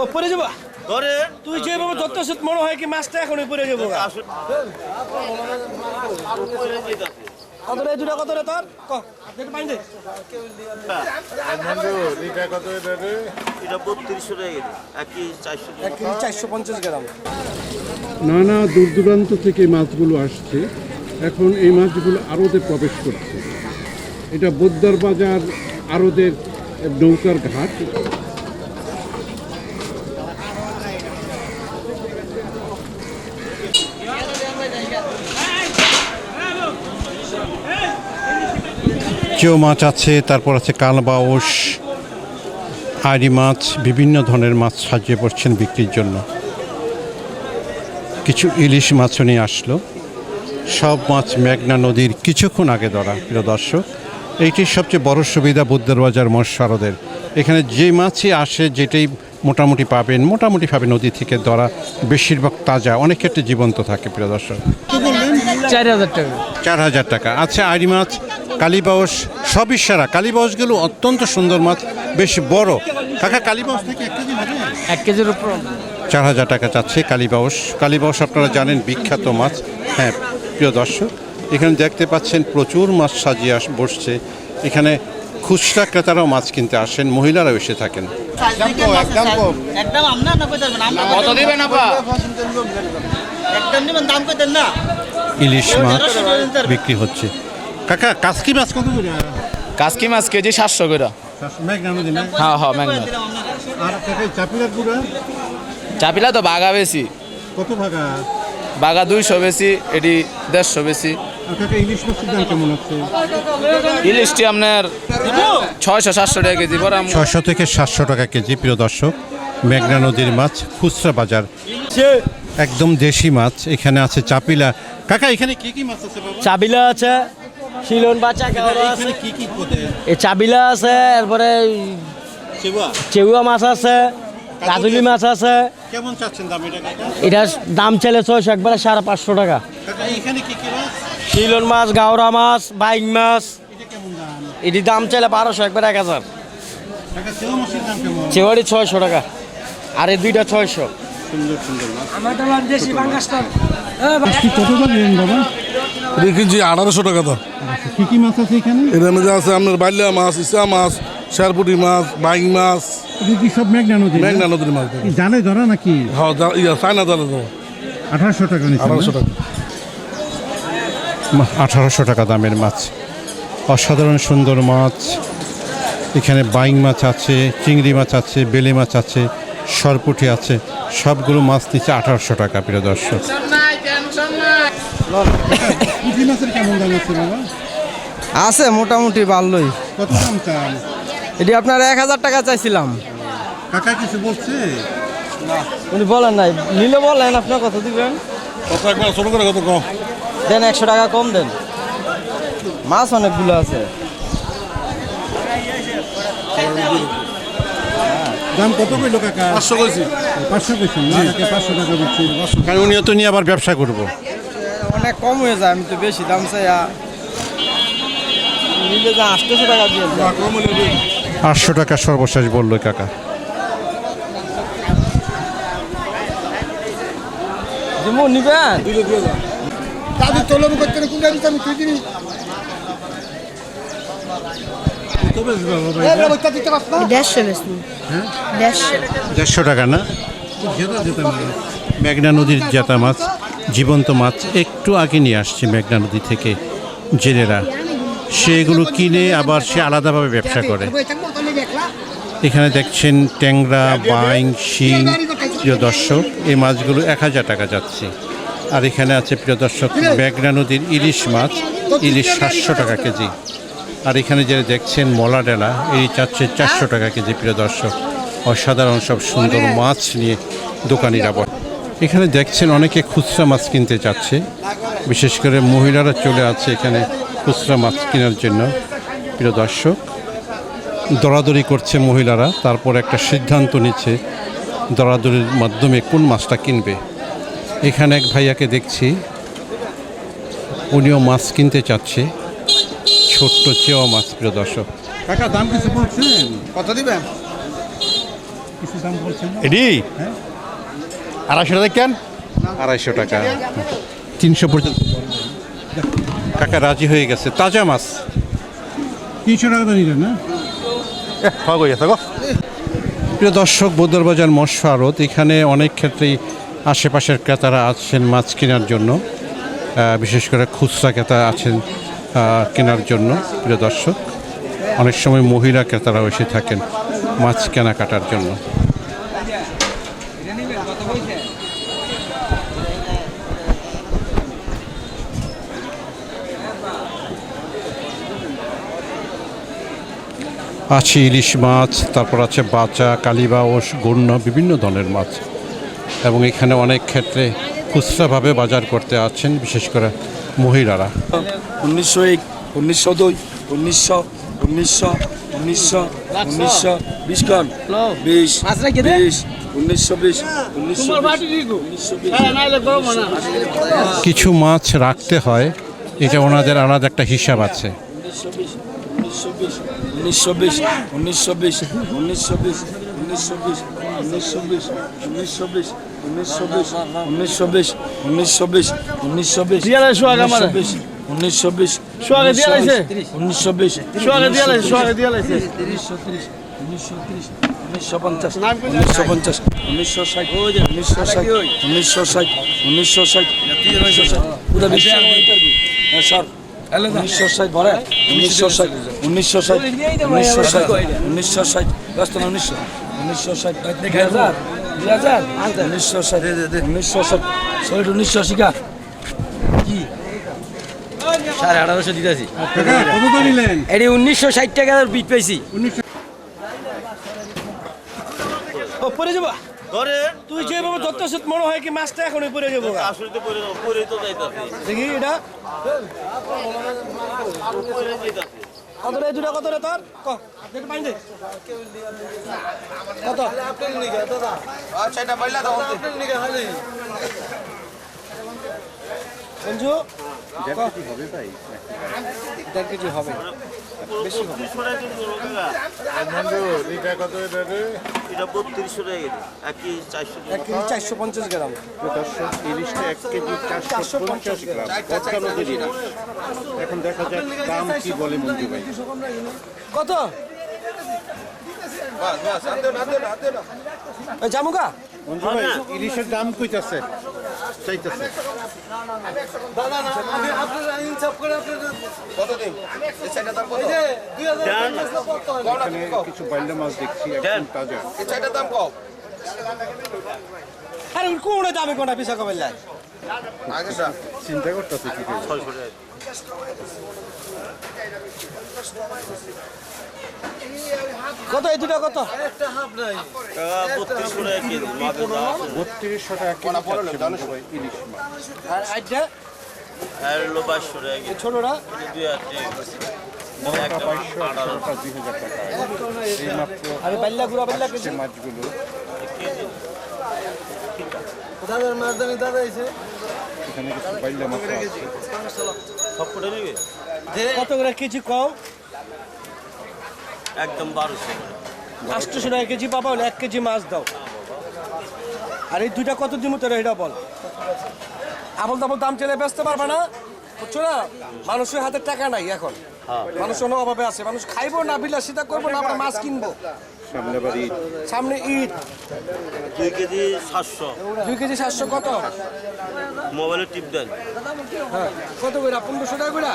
ও পড়ে যাব? ধরেন। তুই যেভাবে ধরতেছ মনে হয় কি মাছটা এখনই পড়ে যাব গা। কত রে দুটা কত রে তোর? ক একটু দে। এটা বত্রিশশো টাকা কেজি। চারশো এক চারশো পঞ্চাশ গ্রাম। নানা দূর দূরান্ত থেকে মাছগুলো আসছে। এখন এই মাছগুলো আড়তে প্রবেশ করছে। এটা বোদ্দার বাজার আড়তের নৌকার ঘাট। চেও মাছ আছে, তারপর আছে কালবাউস আড়ি মাছ, বিভিন্ন ধরনের মাছ সাজিয়ে পড়ছেন বিক্রির জন্য। কিছু ইলিশ মাছও নিয়ে আসলো। সব মাছ মেঘনা নদীর কিছুক্ষণ আগে ধরা, প্রিয় দর্শক। এইটির সবচেয়ে বড় সুবিধা বুদ্ধের বাজার মৎস্যারদের এখানে যে মাছই আসে, যেটাই মোটামুটি পাবেন মোটামুটি পাবেন নদী থেকে ধরা বেশিরভাগ তাজা অনেক ক্ষেত্রে জীবন্ত থাকে প্রিয় দর্শক। চার হাজার টাকা। চার হাজার টাকা। আচ্ছা আড়ি মাছ কালীবাউস সবই সারা। কালীবাউসগুলো অত্যন্ত সুন্দর মাছ বেশ বড়। কাকা কালীবাউস থেকে এক কেজি হবে এক কেজির উপর চার হাজার টাকা চাচ্ছে কালীবাউস কালীবাউস আপনারা জানেন বিখ্যাত মাছ। হ্যাঁ প্রিয় দর্শক এখানে দেখতে পাচ্ছেন প্রচুর মাছ সাজিয়ে আস বসছে। এখানে খুচরা ক্রেতারাও মাছ কিনতে আসেন মহিলারাও এসে থাকেন। একদম আপনার না কইতেন না কত দিবেন আপা? একদম দিবেন দাম কইতেন না। ইলিশ মাছ বিক্রি হচ্ছে। কাকা কাসকি মাছ কত করে? কাসকি মাছ কেজি সাতশো করে। হ্যাঁ হ্যাঁ ম্যাগনা আর কাকা চাপিলার গুঁড়া? চাপিলা তো বাঘা বেশি। কত ভাগা বাগা দুইশো বেশি এটি দেড়শো বেশি। ইলিশটি আপনার ছয়শো সাতশো টাকা কেজি পরে আম- থেকে সাতশো টাকা কেজি প্রিয় দর্শক। মেঘনা নদীর মাছ খুচরা বাজার। একদম দেশি মাছ এখানে আছে চাপিলা। কাকা এখানে কি কি মাছ আছে বাবা? চাবিলা আছে শিলন বাচ্চা আছে। কি কি এই চাবিলা আছে এরপরে চেউয়া মাছ আছে কাজুলি মাছ আছে। কেমন চাচ্ছেন দাম এটা কাকা? দাম চলে ছয়শো একবারে সাড়ে পাঁচশো টাকা। এখানে কি কি মাছ? শিলন মাছ গাওরা মাছ বাইক মাছ। এটি দাম চলে বারোশো একবার এক হাজার। চেওয়ারি ছয়শো টাকা আর এই দুইটা ছয়শো। সুন্দর সুন্দর মাছ দেশি কত দাম নেন বাবা এটা কিনছি আঠারোশো টাকা দাম কি কি মাছ আছে এখানে এটার মধ্যে আছে আপনার বাইলা মাছ ইসা মাছ শেরপুটি মাছ বাইং মাছ। কি সব মেঘনা নদী মেঘনা নদীর মাছ। কি জালে ধরা নাকি? হ্যাঁ ইয়া চায়না জালে তো আঠারোশো টাকা আঠারোশো টাকা। আঠারোশো টাকা দামের মাছ। অসাধারণ সুন্দর মাছ। এখানে বাইং মাছ আছে চিংড়ি মাছ আছে বেলে মাছ আছে সরপুটি আছে। সবগুলো মাছ নিচ্ছে আঠারোশো টাকা প্রিয় দর্শক। আছে মোটামুটি ভালোই কত দাম চান? এটি আপনার এক হাজার টাকা চাইছিলাম। কাকা কিছু বলছে? উনি বলেন নাই। নিলে বলেন আপনার কত দিবেন। কত একবার ছোট করে কত কম? দেন একশো টাকা কম দেন। মাছ অনেকগুলো আছে। দাম কত কইলো কাকা? পাঁচশো কইছি। পাঁচশো টাকা দিচ্ছি। কারণ উনিও তো নিয়ে আবার ব্যবসা করব। অনেক কম হয়ে যায় আমি তো বেশি দাম চাই আ। নিলে যা আটশোশো টাকা দিয়ে আটশো টাকা সর্বশেষ বলল কাকা। যেমন নিবেন? দেড়শো বেশি দেড়শো দেড়শো টাকা না মেঘনা নদীর জেতা মাছ জীবন্ত মাছ একটু আগে নিয়ে আসছে মেঘনা নদী থেকে জেলেরা সেগুলো কিনে আবার সে আলাদাভাবে ব্যবসা করে এখানে দেখছেন ট্যাংরা বাইং শিং প্রিয় দর্শক এই মাছগুলো এক হাজার টাকা যাচ্ছে আর এখানে আছে, প্রিয় দর্শক মেঘনা নদীর ইলিশ মাছ, ইলিশ সাতশো টাকা কেজি। আর এখানে যে দেখছেন, মলা ডেলা, এই চাচ্ছে চারশো টাকা কেজি, প্রিয় দর্শক। অসাধারণ সব সুন্দর মাছ নিয়ে দোকানিরা বল এখানে দেখছেন, অনেকে খুচরা মাছ কিনতে চাচ্ছে। বিশেষ করে মহিলারা চলে আছে এখানে খুচরা মাছ কেনার জন্য। প্রিয় দর্শক, দরাদরি করছে মহিলারা, তারপর একটা সিদ্ধান্ত নিচ্ছে দরাদরির মাধ্যমে কোন মাছটা কিনবে। এখানে এক ভাইয়াকে দেখছি। উনিও মাছ কিনতে চাচ্ছে। ছোট্ট চেওয়া মাছ প্রিয় দর্শক। কাকা দাম কিছু বলছেন? কত দিবেন? কিছু দাম বলছেন এডি? আড়াইশো টাকা কেন আড়াইশো টাকা। তিনশো পর্যন্ত কাকা রাজি হয়ে গেছে। তাজা মাছ। তিনশো টাকা তো নিলেন না? হয়ে গেছে গো? প্রিয় দর্শক বদরবাজার মৎস্য আড়ত। এখানে অনেক ক্ষেত্রেই আশেপাশের ক্রেতারা আছেন মাছ কেনার জন্য বিশেষ করে খুচরা ক্রেতা আছেন কেনার জন্য, প্রিয় দর্শক। অনেক সময় মহিলা ক্রেতারাও এসে থাকেন মাছ কেনাকাটার জন্য। আছে ইলিশ মাছ, তারপর আছে বাচা কালিবাউস গণ্য বিভিন্ন ধরনের মাছ। এবং এখানে অনেক ক্ষেত্রে খুচরাভাবে বাজার করতে আছেন বিশেষ করে মহিলারা। উনিশশো এক উনিশশো দুই উনিশশো উনিশশো উনিশশো উনিশশো বিশ খান বিশ বিশ কিছু মাছ রাখতে হয় এটা ওনাদের আলাদা একটা হিসাব আছে। উনিশশো বিশ উনিশশো বিশ উনিশশো বিশ উনিশশো বিশ উনিশশো বিশ উনিশশো বিশ উনিশশো বিশ উনিশশো বিশ উনিশশো বিশ উনিশশো বিশ উনিশশো বিশ উনিশশো বিশ উনিশশো বিশ তিরিশশো তিরিশ উনিশশো তিরিশ উনিশশো পঞ্চাশ উনিশশো পঞ্চাশ উনিশশো ষাট উনিশশো ষাট উনিশশো ষাট উনিশশো ষাট উনিশশো ষাট পুরো বিশ্ব হ্যাঁ স্যার উনিশশো ষাট ভরে উনিশশো ষাট উনিশশো ষাট উনিশশো ষাট উনিশশো ষাট না উনিশশো উনিশশো ষাট দুই হাজার দুই হাজার। উনিশশো ষাট উনিশশো ষাট ষাট উনিশশো শিকা কি? সাড়ে আঠারোশো দিতেছি। এটি উনিশশো ষাট টাকার বিট পাইছি। পরে যাব? ধরে। তুই যেভাবে ধরতেছ মনে হয় কি মাছটা এখনই পরে যাব আসলে তো পরে পরে তো যাইতাছে। দেখি এটা। পরে যাইতাছে। কত রে দুটা কত রে তোর? কত? আচ্ছা এটা বললা তো আপনি নিগে খালি। সঞ্জু দেড় কেজি হবে। বত্রিশশো টাকা কেজি করব কাকা। এটা বত্রিশশো টাকা এক কেজি। চারশো এক কেজি চারশো পঞ্চাশ গ্রাম ইলিশটা এক কেজি চারশো পঞ্চাশ গ্রাম। এখন দেখা যাক দাম কি বলে মঞ্জু ভাই কত জামুকা? মঞ্জু ভাই ইলিশের দাম কইতাছে। চাইতেছে। কিছু বাইল্ডা মাছ দেখছি একদম তাজা। আরে কোন দামে কোনটা পিসা কবে চিন্তা করতেছে কি কত এই দুটা কত? বত্রিশশো টাকা আর আটটা ছোটরা? আরে পাল্লা গুড়া পাল্লা কেজি। মাছগুলো। দাদার মাছ দামি দাদা এসে এখানে কিছু করে নেবে? কত করে কেজি কম একদম বারোশো। আটশোশো টাকা কেজি পাবা হলে এক কেজি মাছ দাও। আর এই দুইটা কত দিন তোরা এটা বল। আবল তাবল দাম চেলে বেচতে পারবে না? বুঝছ না? মানুষের হাতে টাকা নাই এখন। মানুষ অন্য অভাবে আছে। মানুষ খাইবো না বিলাসিতা করব না আমরা মাছ কিনবো। সামনে বাড়ি সামনে ঈদ। দুই কেজি সাতশো। দুই কেজি সাতশো কত? মোবাইলের টিপ দেন। হ্যাঁ কত করে? পনেরোশো টাকা করে?